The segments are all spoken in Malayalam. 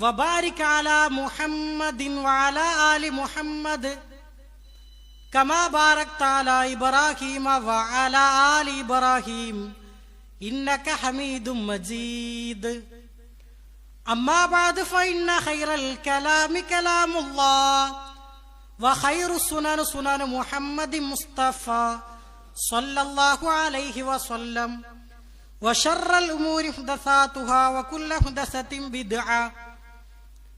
وبارك على محمد وعلى آل محمد كما باركت على إبراهيم وعلى آل إبراهيم إنك حميد مجيد. أما بعد فإن خير الكلام كلام الله وخير السنن سنن محمد مصطفى صلى الله عليه وسلم وشر الأمور محدثاتها وكل محدثة بدعة.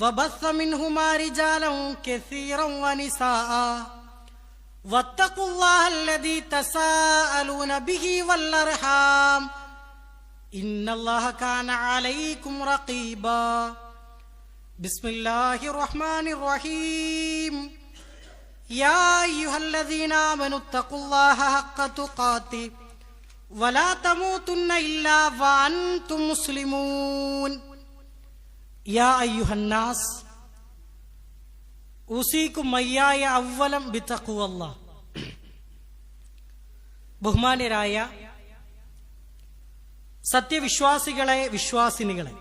وبث منهما رجالا كثيرا ونساء. واتقوا الله الذي تساءلون به والأرحام. إن الله كان عليكم رقيبا. بسم الله الرحمن الرحيم. يا أيها الذين آمنوا اتقوا الله حق تقاته. ولا تموتن إلا وأنتم مسلمون. ബഹുമാനരായ സത്യവിശ്വാസികളെ വിശ്വാസിനികളെ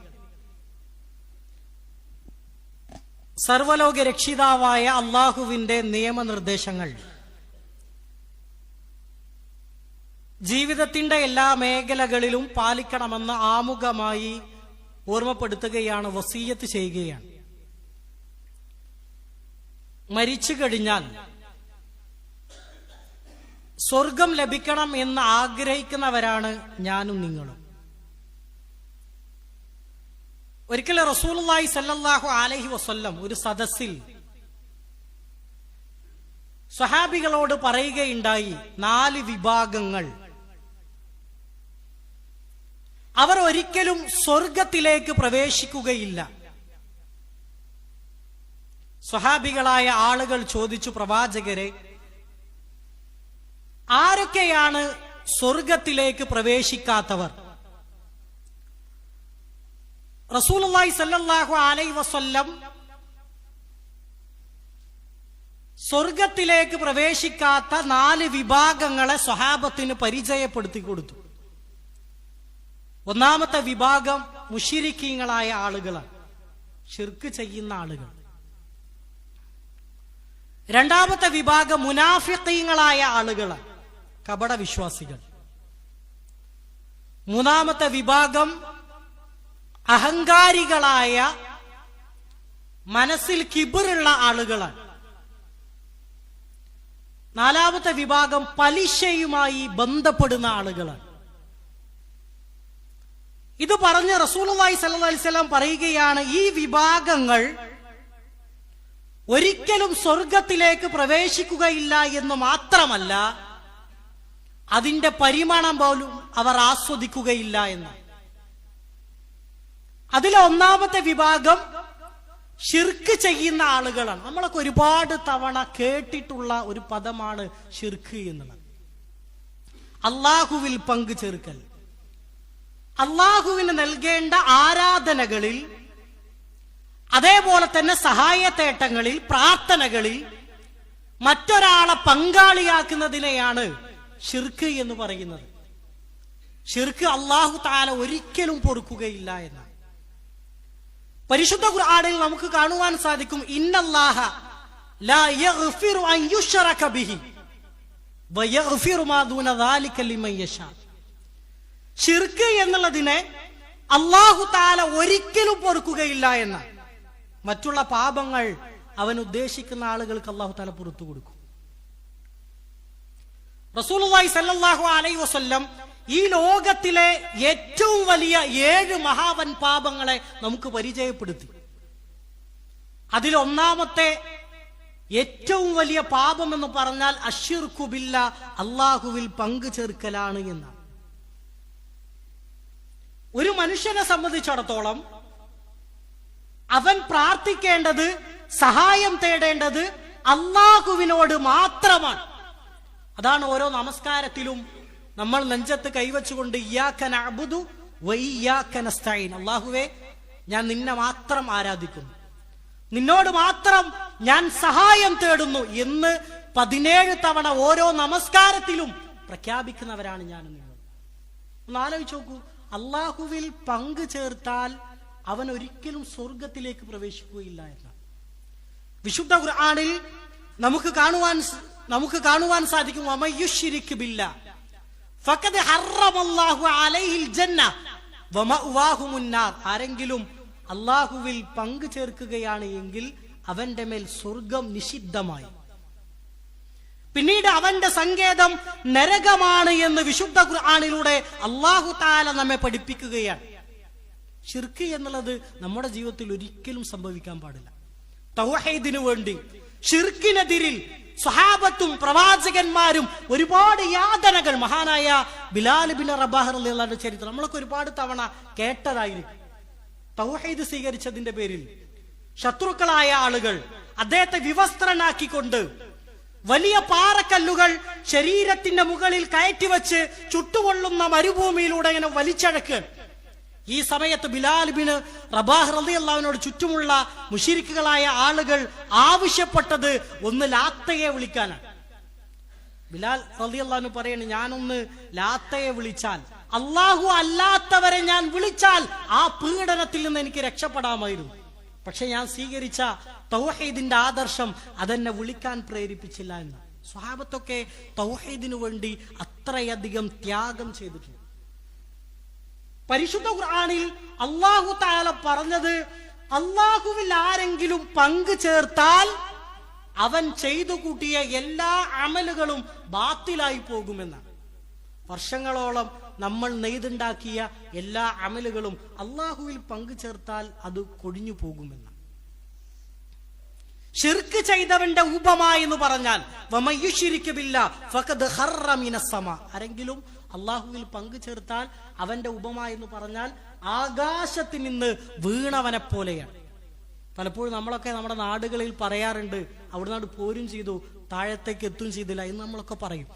സർവലോക രക്ഷിതാവായ അള്ളാഹുവിന്റെ നിയമനിർദ്ദേശങ്ങൾ ജീവിതത്തിന്റെ എല്ലാ മേഖലകളിലും പാലിക്കണമെന്ന് ആമുഖമായി ഓർമ്മപ്പെടുത്തുകയാണ് വസീയത്ത് ചെയ്യുകയാണ്. മരിച്ചു കഴിഞ്ഞാൽ സ്വർഗം ലഭിക്കണം എന്ന് ആഗ്രഹിക്കുന്നവരാണ് ഞാനും നിങ്ങളും. ഒരിക്കൽ റസൂലി സല്ലാഹു അലഹി വസ്ല്ലം ഒരു സദസ്സിൽ സ്വഹാബികളോട് പറയുകയുണ്ടായി നാല് വിഭാഗങ്ങൾ. അവർ ഒരിക്കലും സ്വർഗത്തിലേക്ക് പ്രവേശിക്കുകയില്ല. സ്വഹാബികളായ ആളുകൾ ചോദിച്ചു പ്രവാചകരെ ആരൊക്കെയാണ് സ്വർഗത്തിലേക്ക് പ്രവേശിക്കാത്തവർ? റസൂലുള്ളാഹി സല്ലാഹു അലൈഹി വസ്ല്ലം സ്വർഗത്തിലേക്ക് പ്രവേശിക്കാത്ത നാല് വിഭാഗങ്ങളെ സ്വഹാബത്തിന് പരിചയപ്പെടുത്തി കൊടുത്തു. ഒന്നാമത്തെ വിഭാഗം മുഷിരിക്കീങ്ങളായ ആളുകളാണ്. ഷിർക്ക് ചെയ്യുന്ന ആളുകൾ. രണ്ടാമത്തെ വിഭാഗം മുനാഫിക്കീങ്ങളായ ആളുകളാണ്. കപട വിശ്വാസികൾ. മൂന്നാമത്തെ വിഭാഗം അഹങ്കാരികളായ മനസ്സിൽ കിബിറുള്ള ആളുകളാണ്. നാലാമത്തെ വിഭാഗം പലിശയുമായി ബന്ധപ്പെടുന്ന ആളുകളാണ്. ഇത് പറഞ്ഞ് റസൂലി സല്ലാസ്ലാം പറയുകയാണ് ഈ വിഭാഗങ്ങൾ ഒരിക്കലും സ്വർഗത്തിലേക്ക് പ്രവേശിക്കുകയില്ല എന്ന് മാത്രമല്ല അതിന്റെ പരിമാണം പോലും അവർ ആസ്വദിക്കുകയില്ല എന്ന്. അതിലെ ഒന്നാമത്തെ വിഭാഗം ഷിർക്ക് ചെയ്യുന്ന ആളുകളാണ്. നമ്മളൊക്കെ ഒരുപാട് തവണ കേട്ടിട്ടുള്ള ഒരു പദമാണ് ഷിർക്ക് എന്നുള്ളത്. അള്ളാഹുവിൽ പങ്കു ചേർക്കൽ അള്ളാഹുവിന് നൽകേണ്ട ആരാധനകളിൽ അതേപോലെ തന്നെ സഹായത്തേട്ടങ്ങളിൽ പ്രാർത്ഥനകളിൽ മറ്റൊരാളെ പങ്കാളിയാക്കുന്നതിനെയാണ് ഷിർക്ക് എന്ന് പറയുന്നത്. ഷിർക്ക് അള്ളാഹു താല ഒരിക്കലും പൊറുക്കുകയില്ല എന്നാണ്. പരിശുദ്ധ ഖുർആനിൽ നമുക്ക് കാണുവാൻ സാധിക്കും ഇന്നല്ലാഹ ലാ യഗ്ഫിറു അൻ ബിഹി മാ ദൂന ലിമൻ യശാ. ഷിർക്ക് എന്നുള്ളതിനെ അള്ളാഹു താല ഒരിക്കലും പൊറുക്കുകയില്ല എന്ന്. മറ്റുള്ള പാപങ്ങൾ അവൻ ഉദ്ദേശിക്കുന്ന ആളുകൾക്ക് അള്ളാഹു താല പുറത്തു കൊടുക്കും. റസൂലുള്ളാഹി സല്ലല്ലാഹു അലൈഹി വസല്ലം ഈ ലോകത്തിലെ ഏറ്റവും വലിയ ഏഴ് മഹാവൻ പാപങ്ങളെ നമുക്ക് പരിചയപ്പെടുത്തി. അതിൽ ഒന്നാമത്തെ ഏറ്റവും വലിയ പാപം എന്ന് പറഞ്ഞാൽ അഷിർക്കുബില്ല അള്ളാഹുവിൽ പങ്കു ചേർക്കലാണ് എന്നാണ്. ഒരു മനുഷ്യനെ സംബന്ധിച്ചിടത്തോളം അവൻ പ്രാർത്ഥിക്കേണ്ടത് സഹായം തേടേണ്ടത് അള്ളാഹുവിനോട് മാത്രമാണ്. അതാണ് ഓരോ നമസ്കാരത്തിലും നമ്മൾ നെഞ്ചത്ത് കൈവച്ചുകൊണ്ട് അള്ളാഹുവേ ഞാൻ നിന്നെ മാത്രം ആരാധിക്കുന്നു. നിന്നോട് മാത്രം ഞാൻ സഹായം തേടുന്നു എന്ന് പതിനേഴ് തവണ ഓരോ നമസ്കാരത്തിലും പ്രഖ്യാപിക്കുന്നവരാണ് ഞാൻ നിങ്ങൾ ഒന്ന് ആലോചിച്ച് നോക്കൂ. അള്ളാഹുവിൽ പങ്ക് ചേർത്താൽ അവൻ ഒരിക്കലും സ്വർഗത്തിലേക്ക് പ്രവേശിക്കുകയില്ല എന്നാണ്. വിശുദ്ധ ഖുർആാനിൽ നമുക്ക് കാണുവാൻ നമുക്ക് കാണുവാൻ സാധിക്കും അമയുഷിരിക്ക് ബില്ല അലൈഹിൽ ജന്ന ആരെങ്കിലും അള്ളാഹുവിൽ പങ്കു ചേർക്കുകയാണ് എങ്കിൽ അവന്റെ മേൽ സ്വർഗം നിഷിദ്ധമായി. പിന്നീട് അവന്റെ സങ്കേതം നരകമാണ് എന്ന് വിശുദ്ധ ഖുർആാനിലൂടെ അള്ളാഹു താല നമ്മെ പഠിപ്പിക്കുകയാണ്. ഷിർക്ക് എന്നുള്ളത് നമ്മുടെ ജീവിതത്തിൽ ഒരിക്കലും സംഭവിക്കാൻ പാടില്ല. തൗഹീദിനു വേണ്ടി ഷിർക്കിനെതിരിൽ സ്വഹാബത്തും പ്രവാചകന്മാരും ഒരുപാട് യാതനകൾ. മഹാനായ ബിലാൽ ബിൻ റബാഹർ അള്ളാഹുടെ ചരിത്രം. നമ്മളൊക്കെ ഒരുപാട് തവണ കേട്ടതായിരിക്കും. തൗഹീദ് സ്വീകരിച്ചതിന്റെ പേരിൽ ശത്രുക്കളായ ആളുകൾ അദ്ദേഹത്തെ വിവസ്ത്രനാക്കിക്കൊണ്ട് വലിയ പാറക്കല്ലുകൾ ശരീരത്തിന്റെ മുകളിൽ കയറ്റിവെച്ച് ചുട്ടുകൊള്ളുന്ന മരുഭൂമിയിലൂടെ ഇങ്ങനെ വലിച്ചഴക്ക്. ഈ സമയത്ത് ബിലാൽ ബിൻ റബാഹ് റലി അള്ളാവിനോട് ചുറ്റുമുള്ള മുഷിരിക്കുകളായ ആളുകൾ ആവശ്യപ്പെട്ടത് ഒന്ന് ലാത്തയെ വിളിക്കാനാണ്. ബിലാൽ റലി അള്ളഹാന് പറയണ് ഞാനൊന്ന് ലാത്തയെ വിളിച്ചാൽ അള്ളാഹു അല്ലാത്തവരെ ഞാൻ വിളിച്ചാൽ ആ പീഡനത്തിൽ നിന്ന് എനിക്ക് രക്ഷപ്പെടാമായിരുന്നു. പക്ഷെ ഞാൻ സ്വീകരിച്ച തൗഹീദിന്റെ ആദർശം അതെന്നെ വിളിക്കാൻ പ്രേരിപ്പിച്ചില്ല എന്ന്. സ്വഹാബത്തൊക്കെ തൗഹീദിനു വേണ്ടി അത്രയധികം ത്യാഗം ചെയ്തിട്ടുണ്ട്. പരിശുദ്ധ ഖുർആനിൽ അള്ളാഹു താല പറഞ്ഞത് അള്ളാഹുവിൽ ആരെങ്കിലും പങ്കു ചേർത്താൽ അവൻ ചെയ്തു കൂട്ടിയ എല്ലാ അമലുകളും ബാത്തിലായി പോകുമെന്നാണ്. വർഷങ്ങളോളം നമ്മൾ നെയ്തുണ്ടാക്കിയ എല്ലാ അമലുകളും അള്ളാഹുവിൽ പങ്കു ചേർത്താൽ അത് കൊഴിഞ്ഞു പോകുമെന്ന്. ഷിർക്ക് ചെയ്തവന്റെ ഉപമ എന്ന് പറഞ്ഞാൽ ആരെങ്കിലും അള്ളാഹുവിൽ പങ്കു ചേർത്താൽ അവന്റെ ഉപമ എന്ന് പറഞ്ഞാൽ ആകാശത്തിൽ നിന്ന് വീണവനെ പോലെയാണ്. പലപ്പോഴും നമ്മളൊക്കെ നമ്മുടെ നാടുകളിൽ പറയാറുണ്ട് അവിടെ നാട് പോരും ചെയ്തു താഴത്തേക്ക് എത്തും ചെയ്തില്ല എന്ന് നമ്മളൊക്കെ പറയും.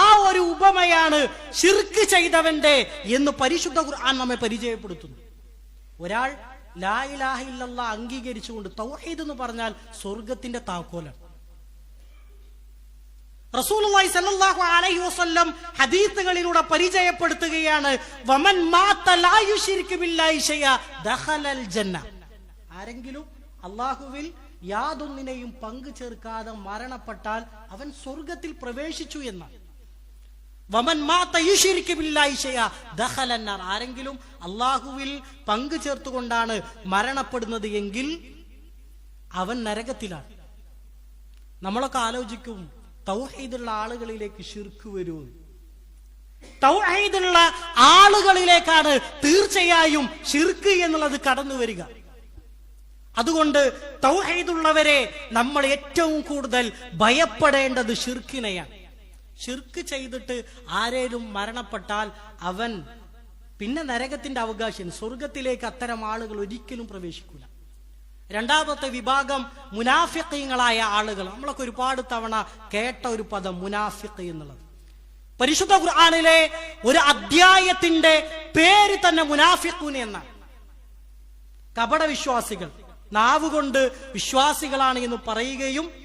ആ ഒരു ഉപമയാണ് ഷിർക്ക് ചെയ്തവന്റെ എന്ന് പരിശുദ്ധ ഖുർആൻ നമ്മെ പരിചയപ്പെടുത്തുന്നു. ഒരാൾ ലായിലാഹില്ല അംഗീകരിച്ചുകൊണ്ട് തൗഹീദ് എന്ന് പറഞ്ഞാൽ സ്വർഗത്തിന്റെ താക്കോലാണ്. റസൂലുള്ളാഹി സ്വല്ലല്ലാഹു അലൈഹി വസല്ലം ഹദീസുകളിലൂടെ പരിചയപ്പെടുത്തുകയാണ് വമൻ മാത ലാ യുശ്രികു ബില്ലാഹി ഷൈഅ ദഖലൽ ജന്ന. ആരെങ്കിലും അള്ളാഹുവിൽ യാതൊന്നിനെയും പങ്കു ചേർക്കാതെ മരണപ്പെട്ടാൽ അവൻ സ്വർഗത്തിൽ പ്രവേശിച്ചു എന്നാണ്. വമൻ ആരെങ്കിലും അള്ളാഹുവിൽ പങ്കു ചേർത്തുകൊണ്ടാണ് മരണപ്പെടുന്നത് എങ്കിൽ അവൻ നരകത്തിലാണ്. നമ്മളൊക്കെ ആലോചിക്കും തൗഹീദുള്ള ആളുകളിലേക്ക് ശിർക്ക് വരൂ. തൗഹീദുള്ള ആളുകളിലേക്കാണ് തീർച്ചയായും ശിർക്ക് എന്നുള്ളത് കടന്നു വരിക. അതുകൊണ്ട് തൗഹീദുള്ളവരെ നമ്മൾ ഏറ്റവും കൂടുതൽ ഭയപ്പെടേണ്ടത് ഷിർക്കിനെയാണ് ഷിർക്ക് ചെയ്തിട്ട് ആരേലും മരണപ്പെട്ടാൽ അവൻ പിന്നെ നരകത്തിന്റെ അവകാശം. സ്വർഗത്തിലേക്ക് അത്തരം ആളുകൾ ഒരിക്കലും പ്രവേശിക്കൂല. രണ്ടാമത്തെ വിഭാഗം മുനാഫിക്കങ്ങളായ ആളുകൾ. നമ്മളൊക്കെ ഒരുപാട് തവണ കേട്ട ഒരു പദം മുനാഫിക്ക് എന്നുള്ളത്. പരിശുദ്ധ ഖുർആാനിലെ ഒരു അധ്യായത്തിന്റെ പേര് തന്നെ മുനാഫിഖൂൻ എന്നാണ്. കപട വിശ്വാസികൾ നാവുകൊണ്ട് വിശ്വാസികളാണ് എന്ന് പറയുകയും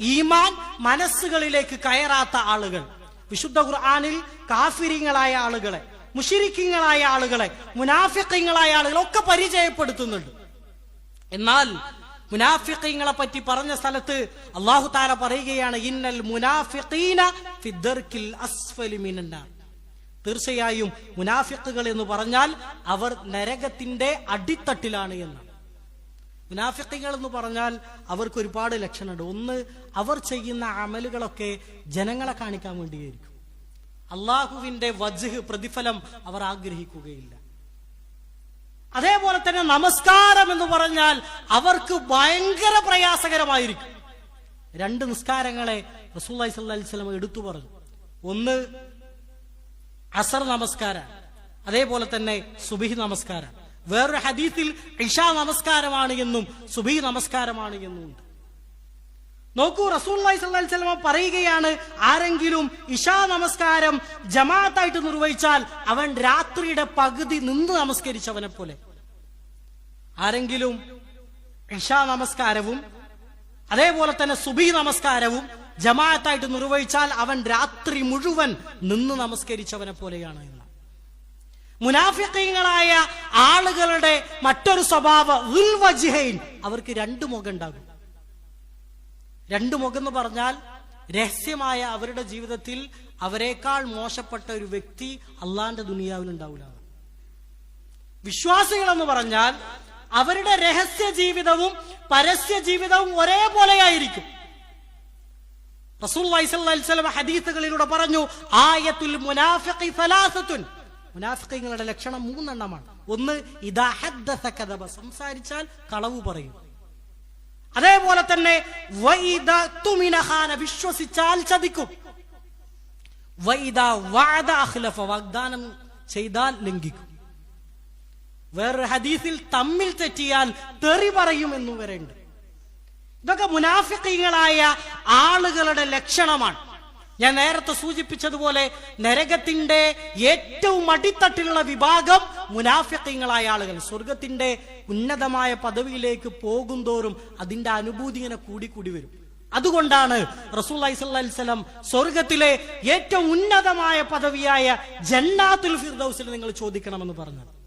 ഈമാൻ മനസ്സുകളിലേക്ക് കയറാത്ത ആളുകൾ. വിശുദ്ധ ഖുർആാനിൽ കാഫിരിങ്ങളായ ആളുകളെ മുഷിരിക്കിങ്ങളായ ആളുകളെ മുനാഫിക്കിങ്ങളായ ആളുകളെ ഒക്കെ പരിചയപ്പെടുത്തുന്നുണ്ട്. എന്നാൽ മുനാഫിക്കിങ്ങളെ പറ്റി പറഞ്ഞ സ്ഥലത്ത് അള്ളാഹു താല പറയുകയാണ് ഇന്നൽ മുനാഫിഖീന ഫിദ്ദർക്കിൽ അസ്ഫലി തീർച്ചയായും മുനാഫിക്കുകൾ എന്ന് പറഞ്ഞാൽ അവർ നരകത്തിന്റെ അടിത്തട്ടിലാണ് എന്ന്. മുനാഫിക്കുകൾ എന്ന് പറഞ്ഞാൽ അവർക്ക് ഒരുപാട് ലക്ഷണമുണ്ട്. ഒന്ന് അവർ ചെയ്യുന്ന അമലുകളൊക്കെ ജനങ്ങളെ കാണിക്കാൻ വേണ്ടിയായിരിക്കും. അള്ളാഹുവിന്റെ വജ്ഹ് പ്രതിഫലം അവർ ആഗ്രഹിക്കുകയില്ല. അതേപോലെ തന്നെ നമസ്കാരം എന്ന് പറഞ്ഞാൽ അവർക്ക് ഭയങ്കര പ്രയാസകരമായിരിക്കും. രണ്ട് നിസ്കാരങ്ങളെ റസൂല്ലി സ്വല്ലി സ്വലം എടുത്തു പറഞ്ഞു. ഒന്ന് അസർ നമസ്കാരം. അതേപോലെ തന്നെ സുബിഹി നമസ്കാരം. വേറൊരു ഹദീസിൽ ഇഷാ നമസ്കാരമാണ് എന്നും സുബി നമസ്കാരമാണ് എന്നും ഉണ്ട്. നോക്കൂ റസൂൽ സല്ലാ പറയുകയാണ് ആരെങ്കിലും ഇഷാ നമസ്കാരം ജമാഅത്തായിട്ട് നിർവഹിച്ചാൽ അവൻ രാത്രിയുടെ പകുതി നിന്ന് നമസ്കരിച്ചവനെ പോലെ ആരെങ്കിലും ഇഷാ നമസ്കാരവും അതേപോലെ തന്നെ സുബി നമസ്കാരവും ജമാഅത്തായിട്ട് നിർവഹിച്ചാൽ അവൻ രാത്രി മുഴുവൻ നിന്ന് നമസ്കരിച്ചവനെ പോലെയാണ് മുനാഫിക്കങ്ങളായ ആളുകളുടെ മറ്റൊരു സ്വഭാവ അവർക്ക് രണ്ടു മുഖം ഉണ്ടാകും. രണ്ടു മുഖം എന്ന് പറഞ്ഞാൽ രഹസ്യമായ അവരുടെ ജീവിതത്തിൽ അവരെക്കാൾ മോശപ്പെട്ട ഒരു വ്യക്തി അള്ളാന്റെ ദുനിയാവിൽ ഉണ്ടാവില്ല. വിശ്വാസികൾ എന്ന് പറഞ്ഞാൽ അവരുടെ രഹസ്യ ജീവിതവും പരസ്യ ജീവിതവും ഒരേപോലെയായിരിക്കും. റസൂൽ വൈസല്ലം ഹദീസുകളിലൂടെ പറഞ്ഞു ആയത്തുൽ മുനാഫിഖി സലാസത്തുൻ. മുനാഫിഖങ്ങളുടെ ലക്ഷണം മൂന്നെണ്ണമാണ്. ഒന്ന് കദബ സംസാരിച്ചാൽ കളവ് പറയും. അതേപോലെ തന്നെ വിശ്വസിച്ചാൽ ചതിക്കും. വാഗ്ദാനം ചെയ്താൽ ലംഘിക്കും. വേറൊരു ഹദീസിൽ തമ്മിൽ തെറ്റിയാൽ തെറി പറയും എന്നും വരെയുണ്ട് ഇതൊക്കെ മുനാഫിക്കീങ്ങളായ ആളുകളുടെ ലക്ഷണമാണ്. ഞാൻ നേരത്തെ സൂചിപ്പിച്ചതുപോലെ നരകത്തിന്റെ ഏറ്റവും അടിത്തട്ടിലുള്ള വിഭാഗം മുനാഫിക്കങ്ങളായ ആളുകൾ. സ്വർഗത്തിന്റെ ഉന്നതമായ പദവിയിലേക്ക് പോകുന്തോറും അതിന്റെ അനുഭൂതി ഇങ്ങനെ കൂടിക്കൂടി കൂടി വരും. അതുകൊണ്ടാണ് റസൂല്ലി സ്വല്ലം സ്വർഗത്തിലെ ഏറ്റവും ഉന്നതമായ പദവിയായ ജന്നാത്തുൽ ഫിർദൌസിൽ നിങ്ങൾ ചോദിക്കണമെന്ന് പറഞ്ഞത്.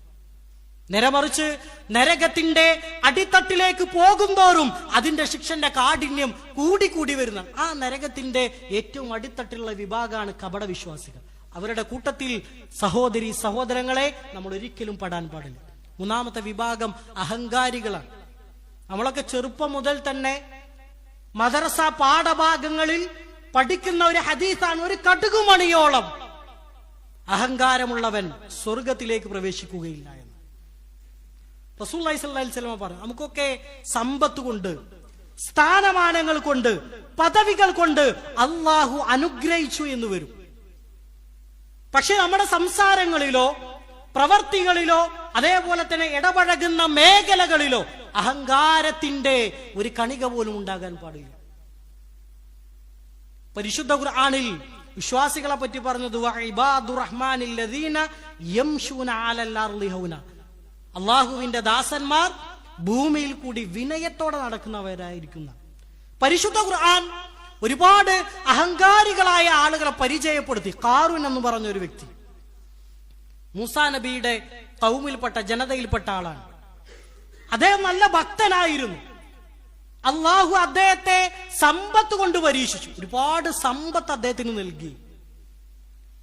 നിരമറിച്ച് നരകത്തിന്റെ അടിത്തട്ടിലേക്ക് പോകുന്തോറും അതിന്റെ ശിക്ഷന്റെ കാഠിന്യം കൂടി കൂടി വരുന്ന ആ നരകത്തിന്റെ ഏറ്റവും അടിത്തട്ടിലുള്ള വിഭാഗമാണ് കപട വിശ്വാസികൾ. അവരുടെ കൂട്ടത്തിൽ സഹോദരി സഹോദരങ്ങളെ നമ്മൾ ഒരിക്കലും പെടാൻ പാടില്ല. മൂന്നാമത്തെ വിഭാഗം അഹങ്കാരികളാണ്. നമ്മളൊക്കെ ചെറുപ്പം മുതൽ തന്നെ മദർസ പാഠഭാഗങ്ങളിൽ പഠിക്കുന്ന ഒരു ഹദീസാണ് ഒരു കടുകുമണിയോളം. അഹങ്കാരമുള്ളവൻ സ്വർഗത്തിലേക്ക് പ്രവേശിക്കുകയില്ല. എന്ന് റസൂല്ലി സ്വലമ പറഞ്ഞു നമുക്കൊക്കെ സമ്പത്ത് കൊണ്ട് സ്ഥാനമാനങ്ങൾ കൊണ്ട് പദവികൾ കൊണ്ട് അള്ളാഹു അനുഗ്രഹിച്ചു എന്ന് വരും. പക്ഷെ നമ്മുടെ സംസാരങ്ങളിലോ പ്രവർത്തികളിലോ അതേപോലെ തന്നെ ഇടപഴകുന്ന മേഖലകളിലോ അഹങ്കാരത്തിന്റെ ഒരു കണിക പോലും ഉണ്ടാകാൻ പാടില്ല. പരിശുദ്ധ ഖുർആനിൽ വിശ്വാസികളെ പറ്റി പറഞ്ഞത് അള്ളാഹുവിന്റെ ദാസന്മാർ ഭൂമിയിൽ കൂടി വിനയത്തോടെ നടക്കുന്നവരായിരിക്കുന്ന. പരിശുദ്ധ ഖുർആൻ ഒരുപാട് അഹങ്കാരികളായ ആളുകളെ പരിചയപ്പെടുത്തി. കാറുൻ എന്ന് പറഞ്ഞ ഒരു വ്യക്തി. മൂസാ നബിയുടെ കൗമിൽപ്പെട്ട ജനതയിൽപ്പെട്ട ആളാണ്. അദ്ദേഹം നല്ല ഭക്തനായിരുന്നു. അള്ളാഹു അദ്ദേഹത്തെ സമ്പത്ത് കൊണ്ട് പരീക്ഷിച്ചു. ഒരുപാട് സമ്പത്ത് അദ്ദേഹത്തിന് നൽകി.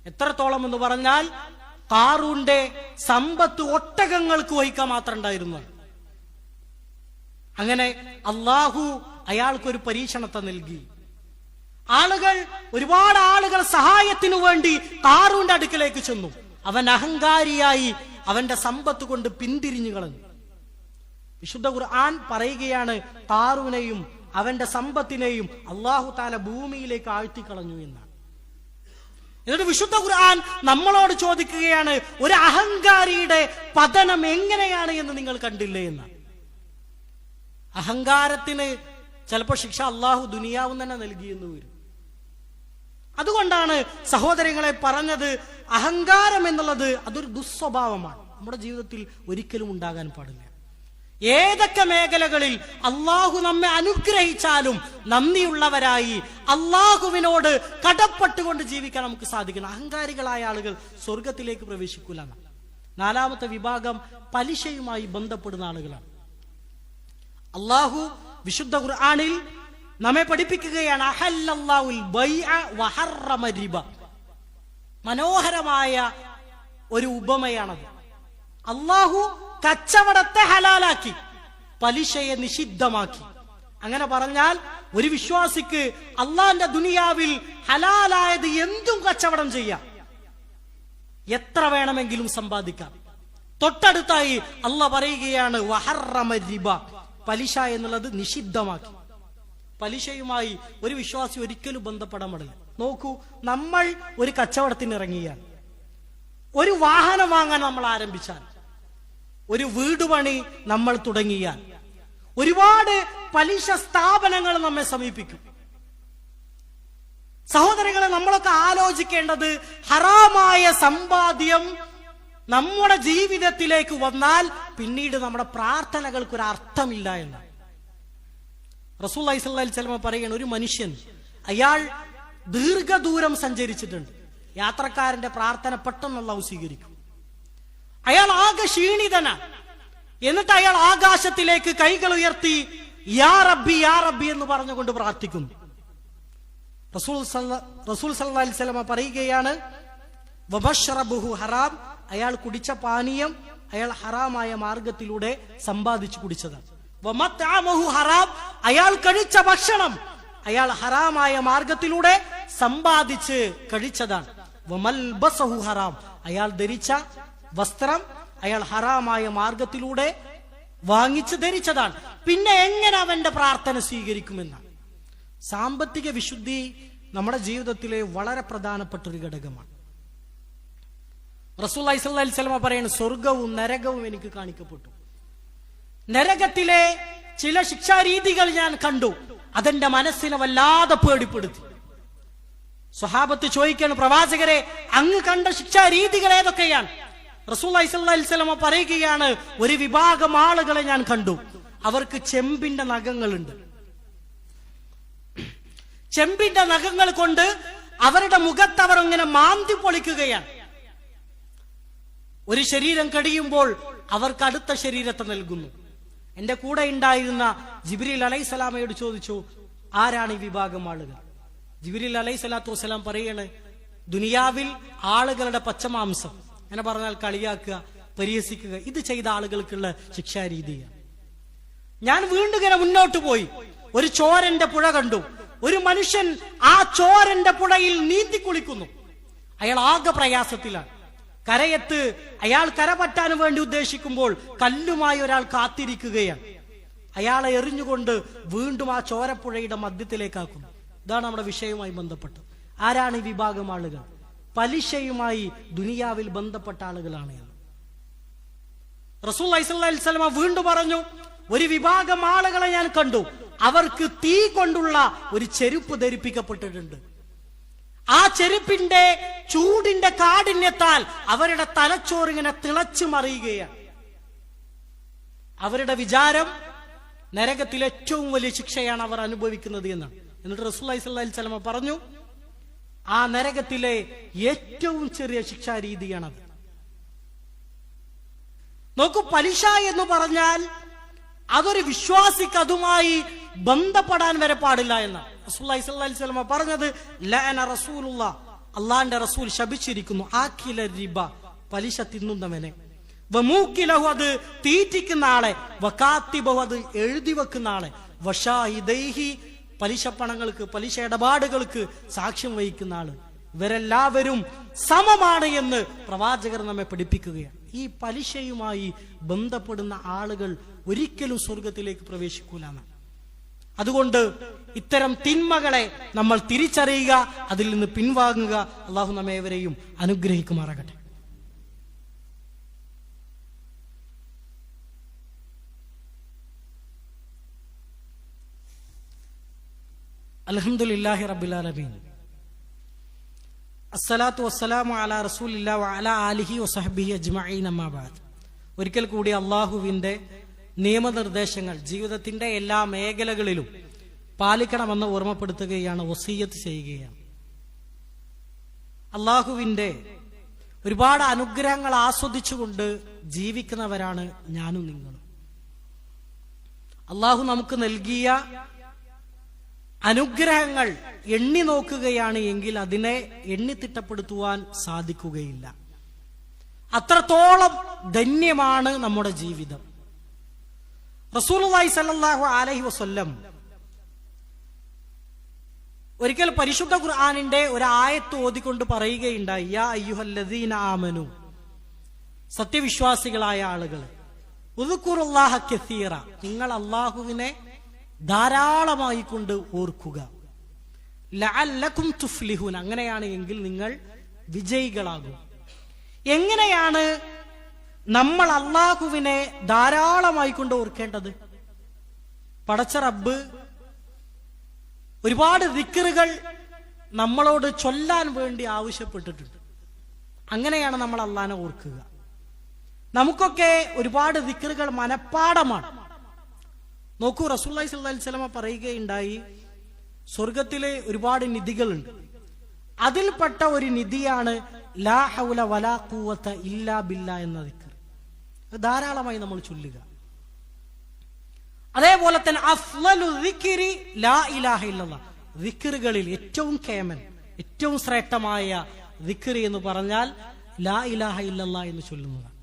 എത്രത്തോളം എന്ന് പറഞ്ഞാൽ കാറൂന്റെ സമ്പത്ത് ഒട്ടകങ്ങൾക്ക് വഹിക്കാൻ മാത്രം ഉണ്ടായിരുന്നു. അങ്ങനെ അള്ളാഹു അയാൾക്കൊരു പരീക്ഷണത്തെ നൽകി. ആളുകൾ ഒരുപാട് ആളുകൾ സഹായത്തിനു വേണ്ടി കാറൂന്റെ അടുക്കലേക്ക് ചെന്നു. അവൻ അഹങ്കാരിയായി അവന്റെ സമ്പത്ത് കൊണ്ട് പിന്തിരിഞ്ഞു കളഞ്ഞു. വിശുദ്ധ ഖുർആൻ പറയുകയാണ് കാറൂനെയും അവന്റെ സമ്പത്തിനെയും അള്ളാഹു താല ഭൂമിയിലേക്ക് ആഴ്ത്തിക്കളഞ്ഞു എന്നാണ്. എന്നിട്ട് വിശുദ്ധ ഖുർആൻ നമ്മളോട് ചോദിക്കുകയാണ് ഒരു അഹങ്കാരിയുടെ പതനം എങ്ങനെയാണ് എന്ന് നിങ്ങൾ കണ്ടില്ലേ എന്ന്? അഹങ്കാരത്തിന് ചിലപ്പോൾ ശിക്ഷ അള്ളാഹു ദുനിയാവും തന്നെ നൽകിയെന്ന് വരും. അതുകൊണ്ടാണ് സഹോദരങ്ങളെ പറഞ്ഞത് അഹങ്കാരം എന്നുള്ളത് അതൊരു ദുസ്വഭാവമാണ്. നമ്മുടെ ജീവിതത്തിൽ ഒരിക്കലും ഉണ്ടാകാൻ പാടില്ല. ഏതൊക്കെ മേഖലകളിൽ അള്ളാഹു നമ്മെ അനുഗ്രഹിച്ചാലും നന്ദിയുള്ളവരായി അള്ളാഹുവിനോട് കടപ്പെട്ടുകൊണ്ട് ജീവിക്കാൻ നമുക്ക് സാധിക്കണം. അഹങ്കാരികളായ ആളുകൾ സ്വർഗത്തിലേക്ക് പ്രവേശിക്കൂല. നാലാമത്തെ വിഭാഗം പലിശയുമായി ബന്ധപ്പെടുന്ന ആളുകളാണ്. അള്ളാഹു വിശുദ്ധ ഖുർആാനിൽ നമ്മെ പഠിപ്പിക്കുകയാണ് മനോഹരമായ ഒരു ഉപമയാണത്. അള്ളാഹു കച്ചവടത്തെ ഹലാലാക്കി പലിശയെ നിഷിദ്ധമാക്കി. അങ്ങനെ പറഞ്ഞാൽ ഒരു വിശ്വാസിക്ക് അള്ളാന്റെ ദുനിയാവിൽ ഹലാലായത് എന്തും കച്ചവടം ചെയ്യാം. എത്ര വേണമെങ്കിലും സമ്പാദിക്കാം. തൊട്ടടുത്തായി അല്ല പറയുകയാണ് റിബ. പലിശ എന്നുള്ളത് നിഷിദ്ധമാക്കി. പലിശയുമായി ഒരു വിശ്വാസി ഒരിക്കലും ബന്ധപ്പെടാൻ പാടില്ല നോക്കൂ നമ്മൾ ഒരു കച്ചവടത്തിന് ഇറങ്ങിയാൽ ഒരു വാഹനം വാങ്ങാൻ നമ്മൾ ആരംഭിച്ചാൽ ഒരു വീട് പണി നമ്മൾ തുടങ്ങിയാൽ ഒരുപാട് പലിശ സ്ഥാപനങ്ങൾ നമ്മെ സമീപിക്കും. സഹോദരങ്ങളെ നമ്മളൊക്കെ ആലോചിക്കേണ്ടത് ഹറാമായ സമ്പാദ്യം നമ്മുടെ ജീവിതത്തിലേക്ക് വന്നാൽ പിന്നീട് നമ്മുടെ പ്രാർത്ഥനകൾക്ക് ഒരു അർത്ഥമില്ല എന്ന് റസൂൽ അലൈഹി പറയുകയാണ് ഒരു മനുഷ്യൻ അയാൾ ദീർഘദൂരം സഞ്ചരിച്ചിട്ടുണ്ട്. യാത്രക്കാരന്റെ പ്രാർത്ഥന പെട്ടെന്നുള്ള സ്വീകരിക്കും. അയാൾ ആകെ ക്ഷീണിതനാണ് എന്നിട്ട് അയാൾ ആകാശത്തിലേക്ക് കൈകൾ ഉയർത്തി യാ റബ്ബി യാ റബ്ബി എന്ന് പറഞ്ഞുകൊണ്ട് പ്രാർത്ഥിക്കുന്നു. റസൂൽ റസൂൽ അലൈഹി വസല്ലമ പറയുകയാണ് ഹറാം. അയാൾ കുടിച്ച പാനീയം അയാൾ ഹറാമായ മാർഗത്തിലൂടെ സമ്പാദിച്ചു കുടിച്ചതാണ്. വമത്താമഹു ഹറാം. അയാൾ കഴിച്ച ഭക്ഷണം അയാൾ ഹറാമായ മാർഗത്തിലൂടെ സമ്പാദിച്ച് കഴിച്ചതാണ്. വമൽബസഹു ഹറാം. അയാൾ ധരിച്ച വസ്ത്രം അയാൾ ഹറാമായ മാർഗത്തിലൂടെ വാങ്ങിച്ച് ധരിച്ചതാണ്. പിന്നെ എങ്ങനെ അവന്റെ പ്രാർത്ഥന സ്വീകരിക്കുമെന്നാണ്. സാമ്പത്തിക വിശുദ്ധി നമ്മുടെ ജീവിതത്തിലെ വളരെ പ്രധാനപ്പെട്ട ഒരു ഘടകമാണ്. റസൂൽ അലൈഹി സ്വലമ സ്വർഗവും നരകവും എനിക്ക് കാണിക്കപ്പെട്ടു. നരകത്തിലെ ചില ശിക്ഷാരീതികൾ ഞാൻ കണ്ടു. അതെന്റെ മനസ്സിനെ വല്ലാതെ പേടിപ്പെടുത്തി. സ്വഹാബത്ത് ചോദിക്കാണ് പ്രവാചകരെ അങ്ങ് കണ്ട ശിക്ഷാരീതികൾ ഏതൊക്കെയാണ്? റസൂൽ അലൈഹി സ്വലമ പറയുകയാണ് ഒരു വിഭാഗം ആളുകളെ ഞാൻ കണ്ടു. അവർക്ക് ചെമ്പിന്റെ നഖങ്ങളുണ്ട്. ചെമ്പിന്റെ നഖങ്ങൾ കൊണ്ട് അവരുടെ മുഖത്ത് അവർ ഇങ്ങനെ മാന്തി പൊളിക്കുകയാണ്. ഒരു ശരീരം കടിയുമ്പോൾ അവർക്ക് അടുത്ത ശരീരത്തെ നൽകുന്നു. എന്റെ കൂടെ ഉണ്ടായിരുന്ന ജിബിരിൽ അലൈഹി സ്വലാമയോട് ചോദിച്ചു ആരാണ് ഈ വിഭാഗം ആളുകൾ? ജിബിരിൽ സ്വലാത്തു വസ്സലാം പറയണേ ദുനിയാവിൽ ആളുകളുടെ പച്ചമാംസം. അങ്ങനെ പറഞ്ഞാൽ കളിയാക്കുക പരിഹസിക്കുക. ഇത് ചെയ്ത ആളുകൾക്കുള്ള ശിക്ഷാരീതിയാണ് ഞാൻ വീണ്ടും ഇങ്ങനെ മുന്നോട്ട് പോയി. ഒരു ചോരന്റെ പുഴ കണ്ടു. ഒരു മനുഷ്യൻ ആ ചോരന്റെ പുഴയിൽ നീന്തി കുളിക്കുന്നു. അയാൾ ആകെ പ്രയാസത്തിലാണ്. കരയത്ത് അയാൾ കര പറ്റാൻ വേണ്ടി ഉദ്ദേശിക്കുമ്പോൾ കല്ലുമായി ഒരാൾ കാത്തിരിക്കുകയാണ്. അയാളെ എറിഞ്ഞുകൊണ്ട് വീണ്ടും ആ ചോരപ്പുഴയുടെ മധ്യത്തിലേക്കാക്കുന്നു. ഇതാണ് നമ്മുടെ വിഷയവുമായി ബന്ധപ്പെട്ട് ആരാണ് ഈ വിഭാഗം ആളുകൾ? പലിശയുമായി ദുനിയാവിൽ ബന്ധപ്പെട്ട ആളുകളാണ് എന്ന് റസൂൽ അലൈസ്മ വീണ്ടും പറഞ്ഞു ഒരു വിഭാഗം ആളുകളെ ഞാൻ കണ്ടു. അവർക്ക് തീ കൊണ്ടുള്ള ഒരു ചെരുപ്പ് ധരിപ്പിക്കപ്പെട്ടിട്ടുണ്ട്. ആ ചെരുപ്പിന്റെ ചൂടിന്റെ കാഠിന്യത്താൽ അവരുടെ തലച്ചോറിങ്ങനെ തിളച്ചു മറിയുകയാണ്. അവരുടെ വിചാരം നരകത്തിൽ ഏറ്റവും വലിയ ശിക്ഷയാണ് അവർ അനുഭവിക്കുന്നത് എന്നാണ്. എന്നിട്ട് റസൂൽ അലൈഹി സ്വലമ പറഞ്ഞു ആ നരകത്തിലെ ഏറ്റവും ചെറിയ ശിക്ഷാ ശിക്ഷാരീതിയാണത്. നോക്കൂ പലിശ എന്ന് പറഞ്ഞാൽ അതൊരു വിശ്വാസിക്ക് അതുമായി ബന്ധപ്പെടാൻ വരെ പാടില്ല എന്ന് വസല്ലമ പറഞ്ഞത് അള്ളാന്റെ റസൂൽ ശപിച്ചിരിക്കുന്നു. ആക്കില റിബ പലിശ തിന്നുന്നവനെ. വമൂക്കിലഹു അത് തീറ്റിക്കുന്ന ആളെ വകാത്തിബഹു അത് എഴുതി വെക്കുന്ന ആളെ. വഷാഹിദൈഹി പലിശ പണങ്ങൾക്ക് പലിശ ഇടപാടുകൾക്ക് സാക്ഷ്യം വഹിക്കുന്ന ആൾ. ഇവരെല്ലാവരും സമമാണ് എന്ന് പ്രവാചകർ നമ്മെ പഠിപ്പിക്കുകയാണ്. ഈ പലിശയുമായി ബന്ധപ്പെടുന്ന ആളുകൾ ഒരിക്കലും സ്വർഗത്തിലേക്ക് പ്രവേശിക്കൂലാണ് അതുകൊണ്ട് ഇത്തരം തിന്മകളെ നമ്മൾ തിരിച്ചറിയുക അതിൽ നിന്ന് പിൻവാങ്ങുക. അള്ളാഹു നമ്മേവരെയും അനുഗ്രഹിക്കുമാറാകട്ടെ. അലഹമുല്ലാഹി റബുലാലമീൻ അസ്സലാത്തു വസ്സലാമു അല റസൂലില്ല അല വസഹബിഹി അജ്മഈൻ അമ്മാബാദ് ഒരിക്കൽ കൂടി അള്ളാഹുവിന്റെ നിയമനിർദ്ദേശങ്ങൾ ജീവിതത്തിന്റെ എല്ലാ മേഖലകളിലും പാലിക്കണമെന്ന് ഓർമ്മപ്പെടുത്തുകയാണ് വസീയത്ത് ചെയ്യുകയാണ്. അള്ളാഹുവിന്റെ ഒരുപാട് അനുഗ്രഹങ്ങൾ ആസ്വദിച്ചുകൊണ്ട് ജീവിക്കുന്നവരാണ് ഞാനും നിങ്ങളും. അള്ളാഹു നമുക്ക് നൽകിയ അനുഗ്രഹങ്ങൾ എണ്ണി നോക്കുകയാണ് എങ്കിൽ അതിനെ എണ്ണി തിട്ടപ്പെടുത്തുവാൻ സാധിക്കുകയില്ല. അത്രത്തോളം ധന്യമാണ് നമ്മുടെ ജീവിതം. റസൂലുള്ളാഹി സല്ലല്ലാഹു അലൈഹി വസല്ലം ഒരിക്കൽ പരിശുദ്ധ ഖുർആാനിന്റെ ഒരു ആയത്ത് ഓതിക്കൊണ്ട് പറയുകയുണ്ടായി യാ ആമനു സത്യവിശ്വാസികളായ ആളുകൾ നിങ്ങൾ അള്ളാഹുവിനെ ധാരാളമായി കൊണ്ട് ഓർക്കുക. ലഅല്ലക്കും തുഫ്ലിഹുൻ. അങ്ങനെയാണ് എങ്കിൽ നിങ്ങൾ വിജയികളാകും. എങ്ങനെയാണ് നമ്മൾ അള്ളാഹുവിനെ ധാരാളമായി കൊണ്ട് ഓർക്കേണ്ടത്? പടച്ച റബ്ബ് ഒരുപാട് ദിക്കറുകൾ നമ്മളോട് ചൊല്ലാൻ വേണ്ടി ആവശ്യപ്പെട്ടിട്ടുണ്ട്. അങ്ങനെയാണ് നമ്മൾ അള്ളാനെ ഓർക്കുക. നമുക്കൊക്കെ ഒരുപാട് ദിക്കറുകൾ മനഃപ്പാടമാണ്. നോക്കൂ റസൂല്ലി സ്വല്ലി സ്വലമ പറയുകയുണ്ടായി സ്വർഗത്തിലെ ഒരുപാട് നിധികളുണ്ട്. അതിൽപ്പെട്ട ഒരു നിധിയാണ് ലാ ഹൗല വലാ ഇല്ലാ എന്ന ധാരാളമായി നമ്മൾ ചൊല്ലുക. അതേപോലെ തന്നെ അഫ്ലലു ലാ ഇലാഹ ഏറ്റവും കേമൻ ഏറ്റവും ശ്രേഷ്ഠമായ ദിക്രി എന്ന് പറഞ്ഞാൽ ലാ ഇലാഹ ഇല്ലല്ല എന്ന് ചൊല്ലുന്നതാണ്.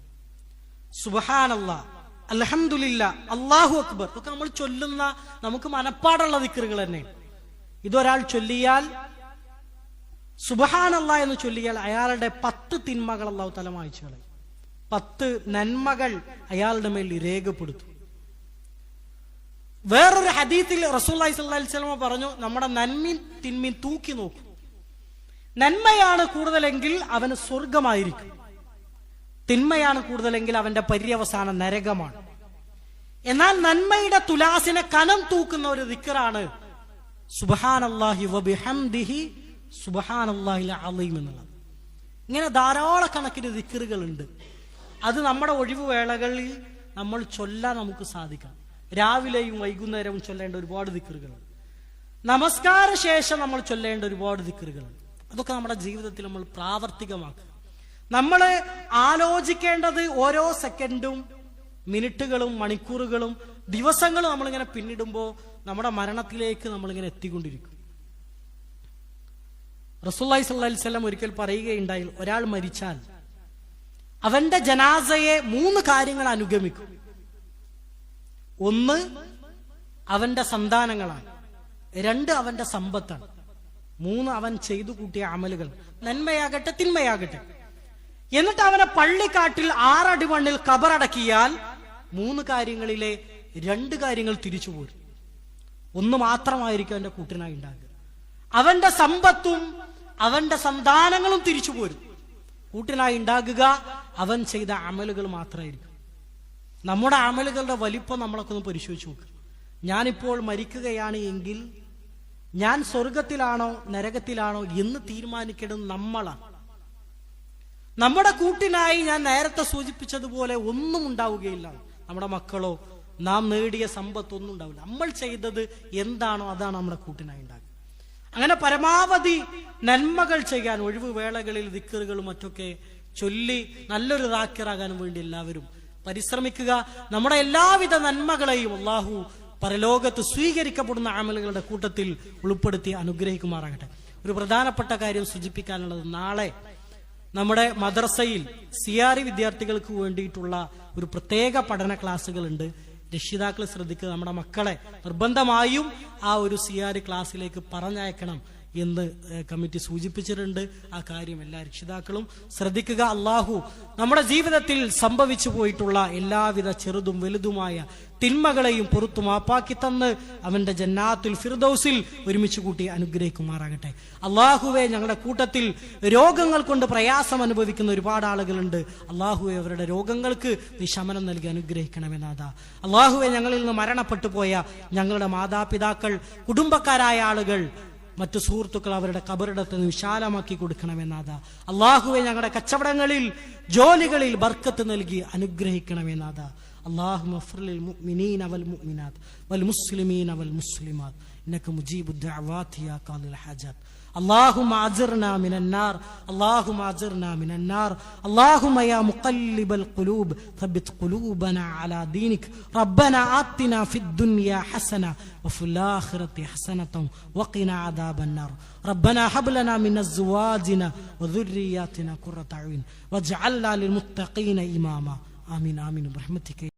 സുബഹാനല്ല അൽഹംദുലില്ല അള്ളാഹു അക്ബർ. ഇതൊക്കെ നമ്മൾ ചൊല്ലുന്ന നമുക്ക് മനപ്പാടുള്ള ദിക്കറുകൾ തന്നെ. ഇതൊരാൾ ചൊല്ലിയാൽ സുബഹാനല്ല എന്ന് ചൊല്ലിയാൽ അയാളുടെ പത്ത് തിന്മകൾ അള്ളാഹു തല വായിച്ചു പത്ത് നന്മകൾ അയാളുടെ മേൽ രേഖപ്പെടുത്തും. വേറൊരു ഹദീത്തിൽ റസൂല്ലി സ്വല്ലി സ്വലമ പറഞ്ഞു നമ്മുടെ നന്മീൻ തിന്മീൻ തൂക്കി നോക്കും. നന്മയാണ് കൂടുതലെങ്കിൽ അവന് സ്വർഗമായിരിക്കും തിന്മയാണ് കൂടുതലെങ്കിൽ അവന്റെ പര്യവസാന നരകമാണ്. എന്നാൽ നന്മയുടെ തുലാസിനെ കനം തൂക്കുന്ന ഒരു ദിക്കറാണ് സുബഹാനല്ലാഹി വബിഹംദിഹി സുബഹാനല്ലാഹിൽ അലീം എന്നുള്ളത്. ഇങ്ങനെ ധാരാളക്കണക്കിന് ദിക്കറുകളുണ്ട് അത് നമ്മുടെ ഒഴിവ് വേളകളിൽ നമ്മൾ ചൊല്ലാൻ നമുക്ക് സാധിക്കണം രാവിലെയും വൈകുന്നേരവും ചൊല്ലേണ്ട ഒരുപാട് ദിക്കറുകളുണ്ട് നമസ്കാര ശേഷം നമ്മൾ ചൊല്ലേണ്ട ഒരുപാട് ദിക്കറുകളുണ്ട് അതൊക്കെ നമ്മുടെ ജീവിതത്തിൽ നമ്മൾ പ്രാവർത്തികമാക്കുക. നമ്മൾ ആലോചിക്കേണ്ടത് ഓരോ സെക്കൻഡും മിനിറ്റുകളും മണിക്കൂറുകളും ദിവസങ്ങളും നമ്മളിങ്ങനെ പിന്നിടുമ്പോൾ നമ്മുടെ മരണത്തിലേക്ക് നമ്മളിങ്ങനെ എത്തിക്കൊണ്ടിരിക്കും. റസൂല്ലായി സല്ലി സ്വലം ഒരിക്കൽ പറയുകയുണ്ടായി ഒരാൾ മരിച്ചാൽ അവന്റെ ജനാസയെ മൂന്ന് കാര്യങ്ങൾ അനുഗമിക്കും. ഒന്ന് അവന്റെ സന്താനങ്ങളാണ്. രണ്ട് അവന്റെ സമ്പത്താണ്. മൂന്ന് അവൻ ചെയ്തു കൂട്ടിയ അമലുകൾ. നന്മയാകട്ടെ തിന്മയാകട്ടെ. എന്നിട്ട് അവനെ പള്ളിക്കാട്ടിൽ ആറടി മണ്ണിൽ കബറടക്കിയാൽ മൂന്ന് കാര്യങ്ങളിലെ രണ്ട് കാര്യങ്ങൾ തിരിച്ചു പോരും ഒന്ന് മാത്രമായിരിക്കും അവന്റെ കൂട്ടിനായി ഉണ്ടാകുക. അവന്റെ സമ്പത്തും അവന്റെ സന്താനങ്ങളും തിരിച്ചു പോരും കൂട്ടിനായി ഉണ്ടാകുക അവൻ ചെയ്ത അമലുകൾ മാത്രമായിരിക്കും. നമ്മുടെ അമലുകളുടെ വലിപ്പം നമ്മളൊക്കെ ഒന്ന് പരിശോധിച്ച് നോക്കുക ഞാനിപ്പോൾ മരിക്കുകയാണ് എങ്കിൽ ഞാൻ സ്വർഗത്തിലാണോ നരകത്തിലാണോ എന്ന് തീരുമാനിക്കേണ്ടത് നമ്മളാണ്. നമ്മുടെ കൂട്ടിനായി ഞാൻ നേരത്തെ സൂചിപ്പിച്ചതുപോലെ ഒന്നും ഉണ്ടാവുകയില്ല. നമ്മുടെ മക്കളോ നാം നേടിയ സമ്പത്തൊന്നും ഉണ്ടാവില്ല. നമ്മൾ ചെയ്തത് എന്താണോ അതാണ് നമ്മുടെ കൂട്ടിനായി ഉണ്ടാകുക അങ്ങനെ പരമാവധി നന്മകൾ ചെയ്യാൻ ഒഴിവ് വേളകളിൽ ദിക്കറുകളും മറ്റൊക്കെ ചൊല്ലി നല്ലൊരു റാക്കിറാകാൻ വേണ്ടി എല്ലാവരും പരിശ്രമിക്കുക. നമ്മുടെ എല്ലാവിധ നന്മകളെയും അള്ളാഹു പരലോകത്ത് സ്വീകരിക്കപ്പെടുന്ന ആമലുകളുടെ കൂട്ടത്തിൽ ഉൾപ്പെടുത്തി അനുഗ്രഹിക്കുമാറാകട്ടെ. ഒരു പ്രധാനപ്പെട്ട കാര്യം സൂചിപ്പിക്കാനുള്ളത് നാളെ നമ്മുടെ മദ്രസയിൽ സിയാറി വിദ്യാർത്ഥികൾക്ക് വേണ്ടിയിട്ടുള്ള ഒരു പ്രത്യേക പഠന ക്ലാസ്സുകളുണ്ട്. രക്ഷിതാക്കൾ ശ്രദ്ധിക്കുക നമ്മുടെ മക്കളെ നിർബന്ധമായും ആ ഒരു സിയാറി ക്ലാസ്സിലേക്ക് പറഞ്ഞയക്കണം. എന്ന് കമ്മിറ്റി സൂചിപ്പിച്ചിട്ടുണ്ട്. ആ കാര്യം എല്ലാ രക്ഷിതാക്കളും ശ്രദ്ധിക്കുക. അള്ളാഹു നമ്മുടെ ജീവിതത്തിൽ സംഭവിച്ചു പോയിട്ടുള്ള എല്ലാവിധ ചെറുതും വലുതുമായ തിന്മകളെയും പുറത്തു മാപ്പാക്കി തന്ന് അവന്റെ ജന്നാത്തുൽ ഫിർദൌസിൽ ഒരുമിച്ച് കൂട്ടി അനുഗ്രഹിക്കുമാറാകട്ടെ. അള്ളാഹുവെ ഞങ്ങളുടെ കൂട്ടത്തിൽ രോഗങ്ങൾ കൊണ്ട് പ്രയാസം അനുഭവിക്കുന്ന ഒരുപാട് ആളുകളുണ്ട്. അള്ളാഹുവെ അവരുടെ രോഗങ്ങൾക്ക് നീ ശമനം നൽകി അനുഗ്രഹിക്കണമെന്നാഥ അള്ളാഹുവെ ഞങ്ങളിൽ നിന്ന് മരണപ്പെട്ടു പോയ ഞങ്ങളുടെ മാതാപിതാക്കൾ കുടുംബക്കാരായ ആളുകൾ മറ്റു സുഹൃത്തുക്കൾ അവരുടെ കബറിടത്തിന് വിശാലമാക്കി കൊടുക്കണമെന്നാഥ അള്ളാഹുവെ ഞങ്ങളുടെ കച്ചവടങ്ങളിൽ ജോലികളിൽ ബർക്കത്ത് നൽകി അനുഗ്രഹിക്കണമെന്നാഥ അള്ളാഹു മഫ്രലിൽ മുഅ്മിനീന വൽ മുഅ്മിനാത്ത് വൽ മുസ്ലിമീന വൽ മുസ്ലിമാത്ത്. ഇന്നക മുജീബുദ്ദഅവാത്ത് യാ ഖാലിൽ ഹജാത്ത്. اللهم أجرنا من النار. اللهم أجرنا من النار. اللهم يا مقلب القلوب ثبت قلوبنا على دينك. ربنا آتنا في الدنيا حسنة وفي الآخرة حسنة وقنا عذاب النار. ربنا هب لنا من أزواجنا وذرياتنا قرة أعين واجعلنا للمتقين إماما. آمين آمين. برحمتك.